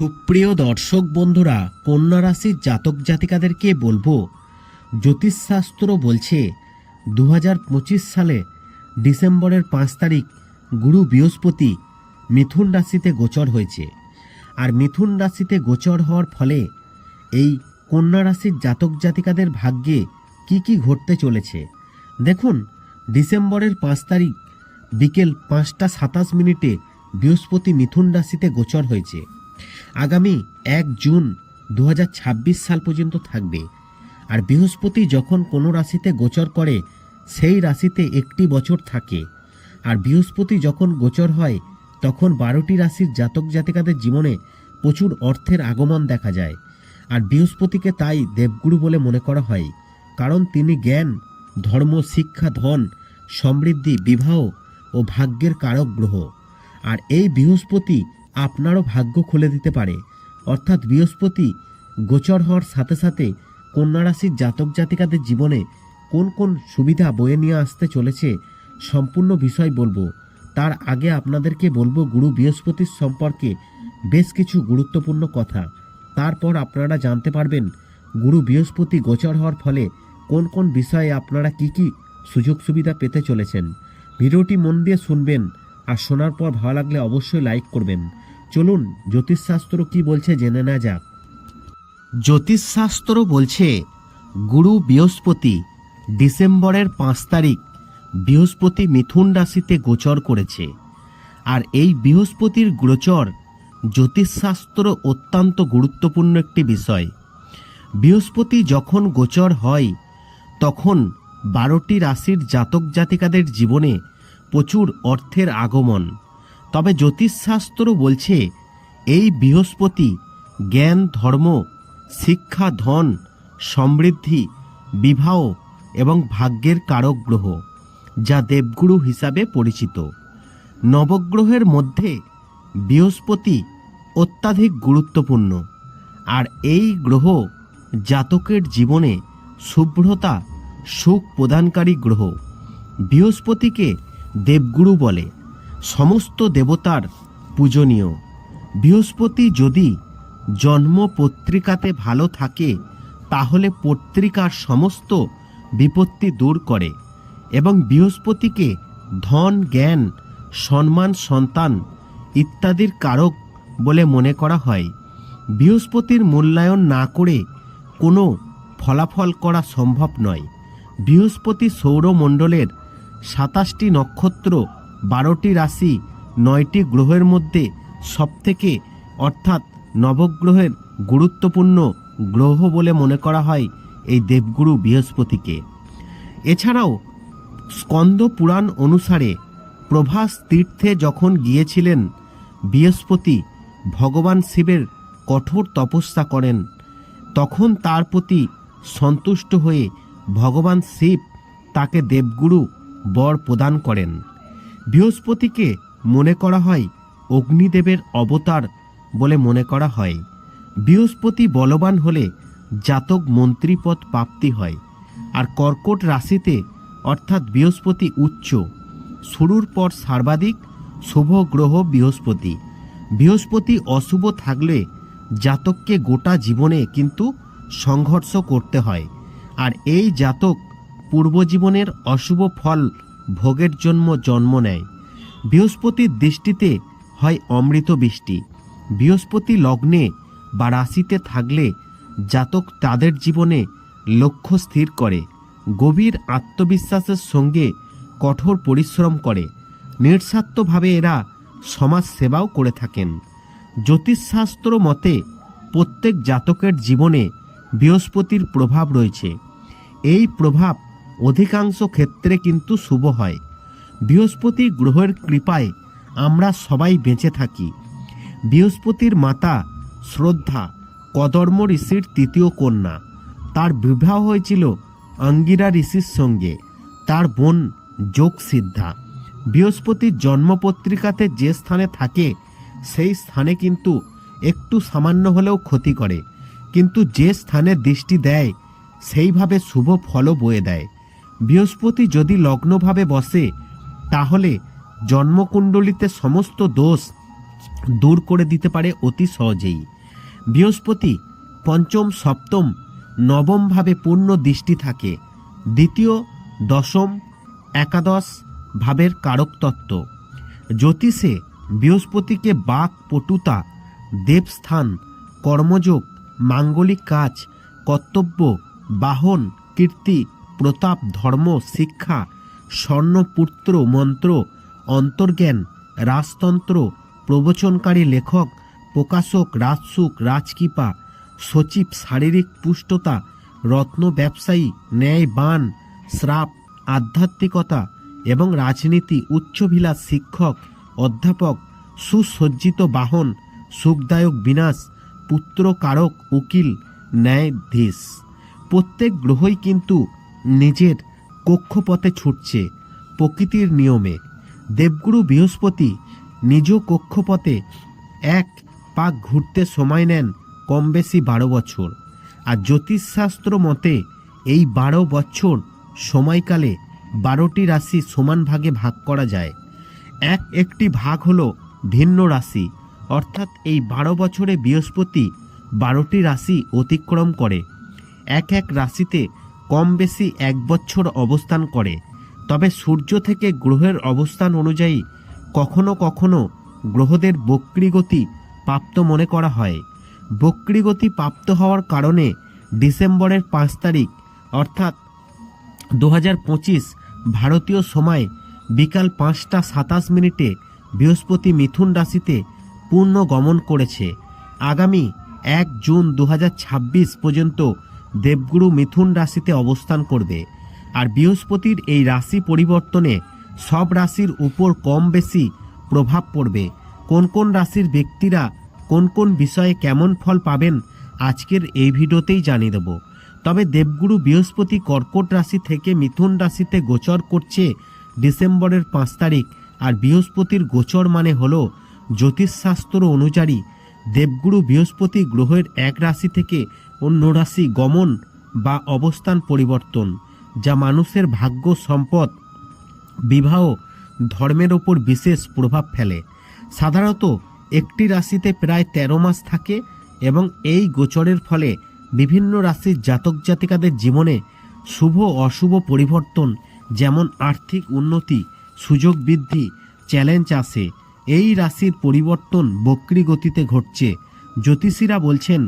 সুপ্রিয় দর্শক বন্ধুরা, কন্যা রাশির জাতক জাতিকাদেরকে বলব, জ্যোতিষশাস্ত্র বলছে দু হাজার পঁচিশ সালে ডিসেম্বরের পাঁচ তারিখ গুরু বৃহস্পতি মিথুন রাশিতে গোচর হয়েছে। আর মিথুন রাশিতে গোচর হওয়ার ফলে এই কন্যা রাশির জাতক জাতিকাদের ভাগ্যে কি কি ঘটতে চলেছে। দেখুন, ডিসেম্বরের পাঁচ তারিখ বিকেল পাঁচটা সাতাশ মিনিটে বৃহস্পতি মিথুন রাশিতে গোচর হয়েছে। আগামী এক জুন দু হাজার ছাব্বিশ সাল পর্যন্ত থাকবে। আর বৃহস্পতি যখন কোনো রাশিতে গোচর করে, সেই রাশিতে একটি বছর থাকে। আর বৃহস্পতি যখন গোচর হয়, তখন বারোটি রাশির জাতক জাতিকাদের জীবনে প্রচুর অর্থের আগমন দেখা যায়। আর বৃহস্পতিকে তাই দেবগুরু বলে মনে করা হয়, কারণ তিনি জ্ঞান, ধর্ম, শিক্ষা, ধন, সমৃদ্ধি, বিবাহ ও ভাগ্যের কারক গ্রহ। আর এই বৃহস্পতি আপনারও ভাগ্য খুলে দিতে পারে। অর্থাৎ বৃহস্পতি গোচর হওয়ার সাথে সাথে কন্যা রাশির জাতক জাতিকাদের জীবনে কোন কোন সুবিধা বয়ে নিয়ে আসতে চলেছে সম্পূর্ণ বিষয় বলব। তার আগে আপনাদেরকে বলব, গুরু বৃহস্পতির সম্পর্কে বেশ কিছু গুরুত্বপূর্ণ কথা। তারপর আপনারা জানতে পারবেন, গুরু বৃহস্পতি গোচর হওয়ার ফলে কোন কোন বিষয়ে আপনারা কি কি সুযোগ সুবিধা পেতে চলেছেন। ভিডিওটি মন দিয়ে শুনবেন আর শোনার পর ভালো লাগলে অবশ্যই লাইক করবেন। চলুন, জ্যোতিষশাস্ত্র কি বলছে জেনে না যাক। জ্যোতিষশাস্ত্র বলছে, গুরু বৃহস্পতি ডিসেম্বরের পাঁচ তারিখ বৃহস্পতি মিথুন রাশিতে গোচর করেছে। আর এই বৃহস্পতির গোচর জ্যোতিষশাস্ত্র অত্যন্ত গুরুত্বপূর্ণ একটি বিষয়। বৃহস্পতি যখন গোচর হয়, তখন বারোটি রাশির জাতক জাতিকাদের জীবনে প্রচুর অর্থের আগমন। তবে জ্যোতিষশাস্ত্র বলছে, এই বৃহস্পতি জ্ঞান, ধর্ম, শিক্ষা, ধন, সমৃদ্ধি, বিবাহ এবং ভাগ্যের কারক গ্রহ, যা দেবগুরু হিসাবে পরিচিত। নবগ্রহের মধ্যে বৃহস্পতি অত্যাধিক গুরুত্বপূর্ণ, আর এই গ্রহ জাতকের জীবনে শুভ্রতা সুখ প্রদানকারী গ্রহ। বৃহস্পতিকে দেবগুরু বলে। সমস্ত দেবতার পূজনীয়। বৃহস্পতি যদি জন্ম পত্রিকাতে ভালো থাকে, তাহলে পত্রিকার সমস্ত বিপত্তি দূর করে এবং বৃহস্পতিকে ধন, জ্ঞান, সম্মান, সন্তান ইত্যাদির কারক বলে মনে করা হয়। বৃহস্পতির মূল্যায়ন না করে কোনো ফলাফল করা সম্ভব নয়। বৃহস্পতি সৌরমণ্ডলের সাতাশটি নক্ষত্র, বারোটি রাশি, নয়টি গ্রহের মধ্যে সবথেকে, অর্থাৎ নবগ্রহের গুরুত্বপূর্ণ গ্রহ বলে মনে করা হয় এই দেবগুরু বৃহস্পতিকে। এছাড়াও স্কন্দ পুরাণ অনুসারে প্রভাস তীর্থে যখন গিয়েছিলেন, বৃহস্পতি ভগবান শিবের কঠোর তপস্যা করেন। তখন তার প্রতি সন্তুষ্ট হয়ে ভগবান শিব তাকে দেবগুরু বর প্রদান করেন। বৃহস্পতিকে মনে করা হয় অগ্নিদেবের অবতার বলে মনে করা হয়। বৃহস্পতি বলবান হলে জাতক মন্ত্রীপদ প্রাপ্তি হয়। আর কর্কট রাশিতে অর্থাৎ বৃহস্পতি উচ্চ। শুরুর পর সর্বাধিক, শুভ গ্রহ বৃহস্পতি। বৃহস্পতি অশুভ থাকলে জাতককে গোটা জীবনে কিন্তু সংঘর্ষ করতে হয়। আর এই জাতক পূর্বজীবনের অশুভ ফল ভোগের জন্য জন্ম নেয়। বৃহস্পতির দৃষ্টিতে হয় অমৃত বৃষ্টি। বৃহস্পতি লগ্নে বা রাশিতে থাকলে জাতক তাদের জীবনে লক্ষ্য স্থির করে, গভীর আত্মবিশ্বাসের সঙ্গে কঠোর পরিশ্রম করে। নিঃস্বার্থভাবে এরা সমাজ সেবাও করে থাকেন। জ্যোতিষশাস্ত্র মতে প্রত্যেক জাতকের জীবনে বৃহস্পতির প্রভাব রয়েছে। এই প্রভাব অধিকাংশ ক্ষেত্রে কিন্তু শুভ হয়। বৃহস্পতি গ্রহের কৃপায় আমরা সবাই বেঁচে থাকি। বৃহস্পতির মাতা শ্রদ্ধা কদর্ম ঋষির তৃতীয় কন্যা। তার বিবাহ হয়েছিল অঙ্গিরা ঋষির সঙ্গে। তার বোন যোগ সিদ্ধা বৃহস্পতির জন্মপত্রিকাতে যে স্থানে থাকে, সেই স্থানে কিন্তু একটু সামান্য হলেও ক্ষতি করে। কিন্তু যে স্থানে দৃষ্টি দেয়, সেইভাবে শুভ ফলও বয়ে দেয়। বৃহস্পতি যদি লগ্নভাবে বসে, তাহলে জন্মকুণ্ডলিতে সমস্ত দোষ দূর করে দিতে পারে অতি সহজেই। বৃহস্পতি পঞ্চম, সপ্তম, নবমভাবে পূর্ণ দৃষ্টি থাকে। দ্বিতীয়, দশম, একাদশ ভাবের কারক তত্ত্ব জ্যোতিষে বৃহস্পতিকে বাক, পটুতা, দেবস্থান, কর্মযোগ, মাঙ্গলিক কাজ, কর্তব্য, বাহন, কীর্তি প্রতাপ ধর্ম, শিক্ষা স্বর্ণপুত্র মন্ত্র, অন্তর্জ্ঞান, রাজতন্ত্র, প্রবচনকারী লেখক, প্রকাশক, রাজসুখ, রাজকৃপা, সচিব, শারীরিক পুষ্টতা, রত্ন ব্যবসায়ী ন্যায়বান শ্রাপ, আধ্যাত্মিকতা এবং রাজনীতি, উচ্চভিলাষ শিক্ষক, অধ্যাপক, সুসজ্জিত বাহন, সুখদায়ক বিনাশ, পুত্রকারক, উকিল, ন্যায়াধীশ। প্রত্যেক গ্রহই কিন্তু নিজের কক্ষপথে ছুটছে প্রকৃতির নিয়মে। দেবগুরু বৃহস্পতি নিজ কক্ষপথে এক পাক ঘুরতে সময় নেন কম বেশি বারো বছর। আর জ্যোতিষশাস্ত্র মতে এই বারো বছর সময়কালে বারোটি রাশি সমান ভাগে ভাগ করা যায়। এক একটি ভাগ হলো ভিন্ন রাশি, অর্থাৎ এই বারো বছরে বৃহস্পতি বারোটি রাশি অতিক্রম করে। এক এক রাশিতে কম বেশি এক বছর অবস্থান করে। তবে সূর্য থেকে গ্রহের অবস্থান অনুযায়ী কখনো কখনো গ্রহদের বক্রীগতি প্রাপ্ত মনে করা হয়। বক্রীগতি প্রাপ্ত হওয়ার কারণে ডিসেম্বরের পাঁচ তারিখ, অর্থাৎ দু হাজার পঁচিশ ভারতীয় সময় বিকাল পাঁচটা সাতাশ মিনিটে বৃহস্পতি মিথুন রাশিতে পূর্ণ গমন করেছে। আগামী এক জুন দু হাজার ছাব্বিশ পর্যন্ত দেবগুরু মিথুন রাশিতে অবস্থান করবে। আর বৃহস্পতির এই রাশি পরিবর্তনে সব রাশির উপর কম বেশি প্রভাব পড়বে। কোন কোন রাশির ব্যক্তিরা কোন কোন বিষয়ে কেমন ফল পাবেন আজকের এই ভিডিওতেই জানিয়ে দেব। তবে দেবগুরু বৃহস্পতি কর্কট রাশি থেকে মিথুন রাশিতে গোচর করছে ডিসেম্বরের পাঁচ তারিখ। আর বৃহস্পতির গোচর মানে হল জ্যোতিষশাস্ত্র অনুযায়ী দেবগুরু বৃহস্পতি গ্রহের এক রাশি থেকে অন্য রাশি গমন বা অবস্থান পরিবর্তন, যা মানুষের ভাগ্য, সম্পদ, বিবাহ, ধর্মের ওপর বিশেষ প্রভাব ফেলে। সাধারণত একটি রাশিতে প্রায় তেরো মাস থাকে এবং এই গোচরের ফলে বিভিন্ন রাশির জাতক জাতিকাদের জীবনে শুভ অশুভ পরিবর্তন, যেমন আর্থিক উন্নতি, সুযোগ বৃদ্ধি, চ্যালেঞ্জ আসে। এই রাশির পরিবর্তন বক্রী গতিতে ঘটছে। জ্যোতিষীরা বলছেন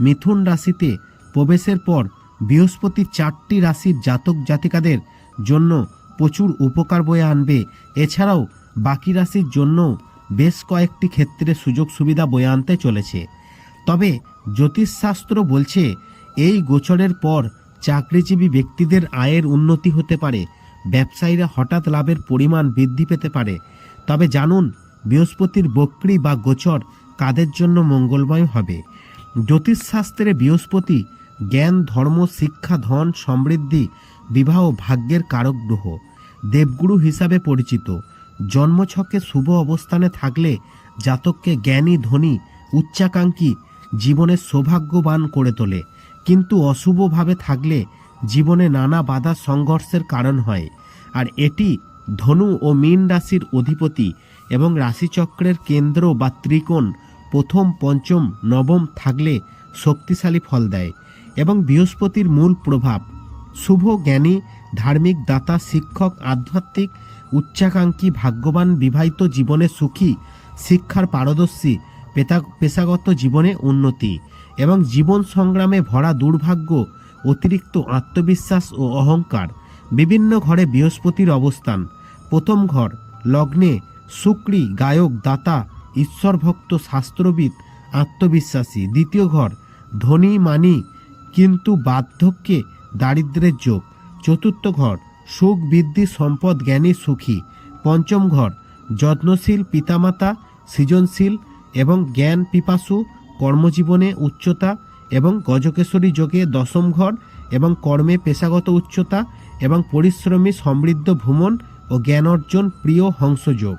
মিথুন রাশিতে প্রবেশের পর বৃহস্পতি চারটি রাশির জাতক জাতিকাদের জন্য প্রচুর উপকার বয়ে আনবে। এছাড়াও বাকি রাশির জন্য বেশ কয়েকটি ক্ষেত্রে সুযোগ সুবিধা বয়ে আনতে চলেছে। তবে জ্যোতিষশাস্ত্র বলছে, এই গোচরের পর চাকরিজীবী ব্যক্তিদের আয়ের উন্নতি হতে পারে। ব্যবসায়ীরা হঠাৎ লাভের পরিমাণ বৃদ্ধি পেতে পারে। তবে জানুন, বৃহস্পতির বক্রি বা গোচর কাদের জন্য মঙ্গলময় হবে। জ্যোতিষশাস্ত্রে বৃহস্পতি, জ্ঞান, ধর্ম, শিক্ষা, ধন, সমৃদ্ধি, বিবাহ, ভাগ্যের কারক গ্রহ, দেবগুরু হিসাবে পরিচিত। জন্মছকে শুভ অবস্থানে থাকলে জাতককে জ্ঞানী, ধনী, উচ্চাকাঙ্ক্ষী, জীবনের সৌভাগ্যবান করে তোলে। কিন্তু অশুভভাবে থাকলে জীবনে নানা বাধা সংঘর্ষের কারণ হয়। আর এটি ধনু ও মীন রাশির অধিপতি এবং রাশিচক্রের কেন্দ্র বা ত্রিকোণ প্রথম, পঞ্চম, নবম থাকলে শক্তিশালী ফল দেয় এবং বৃহস্পতির মূল প্রভাব। শুভ জ্ঞানী, ধার্মিক দাতা, শিক্ষক, আধ্যাত্মিক, উচ্চাকাঙ্ক্ষী, ভাগ্যবান, বিবাহিত জীবনে সুখী, শিক্ষার পারদর্শী পেশাগত জীবনে উন্নতি এবং জীবন সংগ্রামে ভরা দুর্ভাগ্য, অতিরিক্ত আত্মবিশ্বাস ও অহংকার। বিভিন্ন ঘরে বৃহস্পতির অবস্থান। প্রথম ঘর, লগ্নে, শুক্রী, গায়ক, দাতা ঈশ্বরভক্ত শাস্ত্রবিদ, আত্মবিশ্বাসী, দ্বিতীয় ঘর, ধনী মানি, কিন্তু বার্ধক্যে দারিদ্রের যোগ। চতুর্থ ঘর, সুখ বৃদ্ধি, সম্পদ জ্ঞানী, সুখী। পঞ্চম ঘর, যত্নশীল পিতামাতা, সৃজনশীল এবং জ্ঞান পিপাসু, কর্মজীবনে উচ্চতা এবং গজকেশরী যোগে দশম ঘর এবং কর্মে পেশাগত উচ্চতা এবং পরিশ্রমী সমৃদ্ধ ভ্রমণ ও জ্ঞান অর্জন প্রিয় হংসযোগ।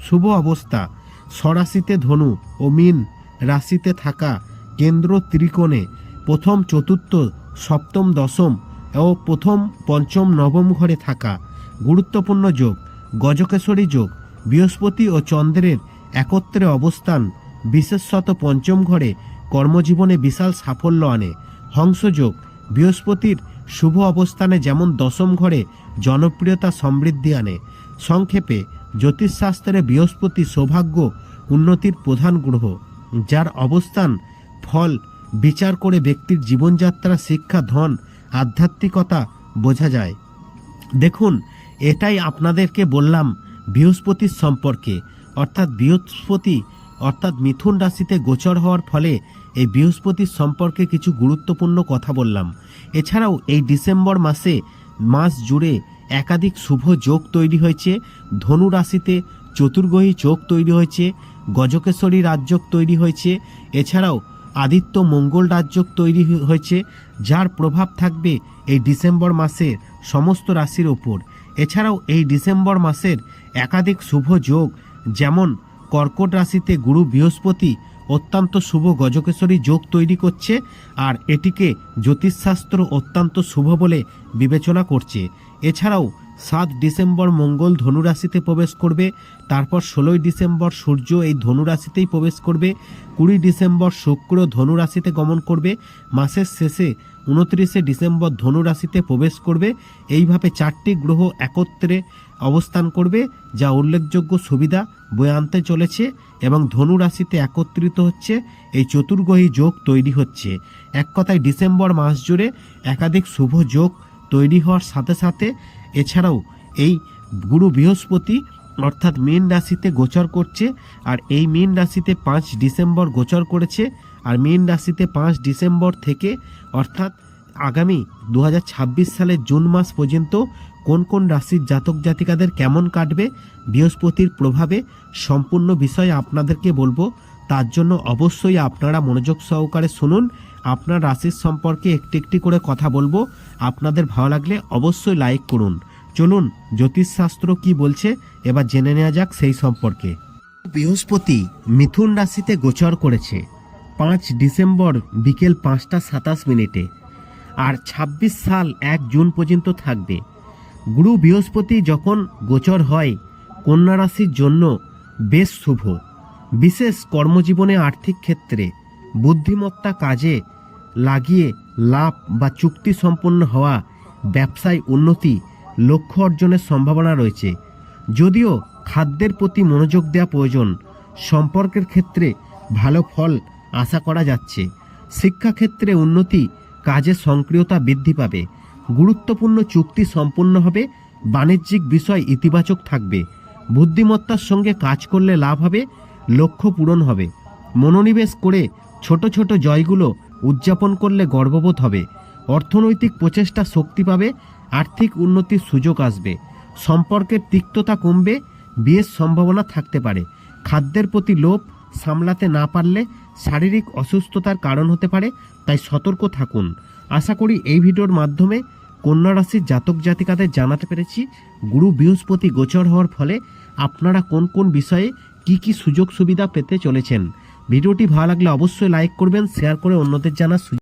শুভ অবস্থা স্বরাশিতে ধনু ও মিন রাশিতে থাকা কেন্দ্র ত্রিকোণে প্রথম চতুর্থ সপ্তম দশম ও প্রথম পঞ্চম নবম ঘরে থাকা গুরুত্বপূর্ণ যোগ গজকেশরী যোগ বৃহস্পতি ও চন্দ্রের একত্রে অবস্থান বিশেষত পঞ্চম ঘরে কর্মজীবনে বিশাল সাফল্য আনে। হংসযোগ বৃহস্পতির শুভ অবস্থানে যেমন দশম ঘরে জনপ্রিয়তা সমৃদ্ধি আনে। সংক্ষেপে জ্যোতিষশাস্ত্রে বৃহস্পতি সৌভাগ্য উন্নতির প্রধান গ্রহ, যার অবস্থান ফল, বিচার করে ব্যক্তির জীবনযাত্রা, শিক্ষা, ধন, আধ্যাত্মিকতা বোঝা যায়। দেখুন, এটাই আপনাদেরকে বললাম বৃহস্পতির সম্পর্কে, অর্থাৎ বৃহস্পতি, অর্থাৎ মিথুন রাশিতে গোচর হওয়ার ফলে এই বৃহস্পতির সম্পর্কে কিছু গুরুত্বপূর্ণ কথা বললাম। এছাড়াও এই ডিসেম্বর মাসে মাস জুড়ে একাধিক শুভ যোগ তৈরি হয়েছে, ধনু রাশিতে চতুর্গ্রহী যোগ তৈরি হয়েছে গজকেশ্বরী রাজ্যক তৈরি হয়েছে। এছাড়াও আদিত্য মঙ্গল রাজ্যক তৈরি হয়েছে, যার প্রভাব থাকবে এই ডিসেম্বর মাসের সমস্ত রাশির ওপর। এছাড়াও এই ডিসেম্বর মাসের একাধিক শুভ যোগ, যেমন কর্কট রাশিতে গুরু বৃহস্পতি অত্যন্ত শুভ গজকেশ্বরী যোগ তৈরি করছে আর এটিকে জ্যোতিষশাস্ত্র অত্যন্ত শুভ বলে বিবেচনা করছে। এছাড়াও সাত ডিসেম্বর মঙ্গল ধনুরাশিতে প্রবেশ করবে, তারপর ষোলোই ডিসেম্বর সূর্য এই ধনুরাশিতেই প্রবেশ করবে, কুড়ি ডিসেম্বর শুক্র ধনুরাশিতে গমন করবে, মাসের শেষে উনত্রিশে ডিসেম্বর ধনুরাশিতে প্রবেশ করবে। এইভাবে চারটি গ্রহ একত্রে অবস্থান করবে, যা উল্লেখযোগ্য সুবিধা বয়ে আনতে চলেছে এবং ধনু রাশিতে একত্রিত হচ্ছে, এই চতুর্গ্রহী যোগ তৈরি হচ্ছে। এক কথায় ডিসেম্বর মাস জুড়ে একাধিক শুভ যোগ তৈরি হওয়ার সাথে সাথে এছাড়াও এই গুরু বৃহস্পতি অর্থাৎ মীন রাশিতে গোচর করছে আর এই মীন রাশিতে পাঁচ ডিসেম্বর গোচর করেছে। আর মীন রাশিতে পাঁচ ডিসেম্বর থেকে অর্থাৎ আগামী দু হাজার ছাব্বিশ সালের জুন মাস পর্যন্ত কোন কোন রাশির জাতক জাতিকাদের কেমন কাটবে, বৃহস্পতির প্রভাবে সম্পূর্ণ বিষয়ে আপনাদেরকে বলব। তার জন্য অবশ্যই আপনারা মনোযোগ সহকারে শুনুন। আপনার রাশির সম্পর্কে একটি একটি করে কথা বলব। আপনাদের ভালো লাগলে অবশ্যই লাইক করুন। চলুন, জ্যোতিষশাস্ত্র কি বলছে? এবার জেনে নেওয়া যাক সেই সম্পর্কে। বৃহস্পতি মিথুন রাশিতে গোচর করেছে। পাঁচ ডিসেম্বর বিকেল পাঁচটা সাতাশ মিনিটে। আর ২৬ সাল এক জুন পর্যন্ত থাকবে। গুরু বৃহস্পতি যখন গোচর হয়, কন্যা রাশির জন্য বেশ শুভ। বিশেষ কর্মজীবনে আর্থিক ক্ষেত্রে বুদ্ধিমত্তা কাজে লাগিয়ে লাভ বা চুক্তি সম্পন্ন হওয়া ব্যবসায় উন্নতি লক্ষ্য অর্জনের সম্ভাবনা রয়েছে। যদিও খাদ্যের প্রতি মনোযোগ দেওয়া প্রয়োজন, সম্পর্কের ক্ষেত্রে ভালো ফল আশা করা যাচ্ছে। শিক্ষাক্ষেত্রে উন্নতি কাজে সক্রিয়তা বৃদ্ধি পাবে, গুরুত্বপূর্ণ চুক্তি সম্পূর্ণ হবে, বাণিজ্যিক বিষয় ইতিবাচক থাকবে, বুদ্ধিমত্তার সঙ্গে কাজ করলে লাভ হবে, লক্ষ্য পূরণ হবে, মনোনিবেশ করে ছোট ছোট জয়গুলো উদযাপন করলে গর্ববোধ হবে, অর্থনৈতিক প্রচেষ্টা শক্তি পাবে, আর্থিক উন্নতির সুযোগ আসবে, সম্পর্কের তিক্ততা কমবে, বিয়ের সম্ভাবনা থাকতে পারে, খাদ্যের প্রতি লোভ সামলাতে না পারলে শারীরিক অসুস্থতার কারণ হতে পারে, তাই সতর্ক থাকুন। আশা করি এই ভিডিওর মাধ্যমে কন্যা রাশির জাতক জাতিকাদের জানাতে পেরেছি। গুরু বৃহস্পতি গোচর হওয়ার ফলে আপনারা কোন কোন বিষয়ে কি কি সুযোগ সুবিধা পেতে চলেছেন। ভিডিওটি ভালো লাগলে অবশ্যই লাইক করবেন, শেয়ার করে অন্যদের জানার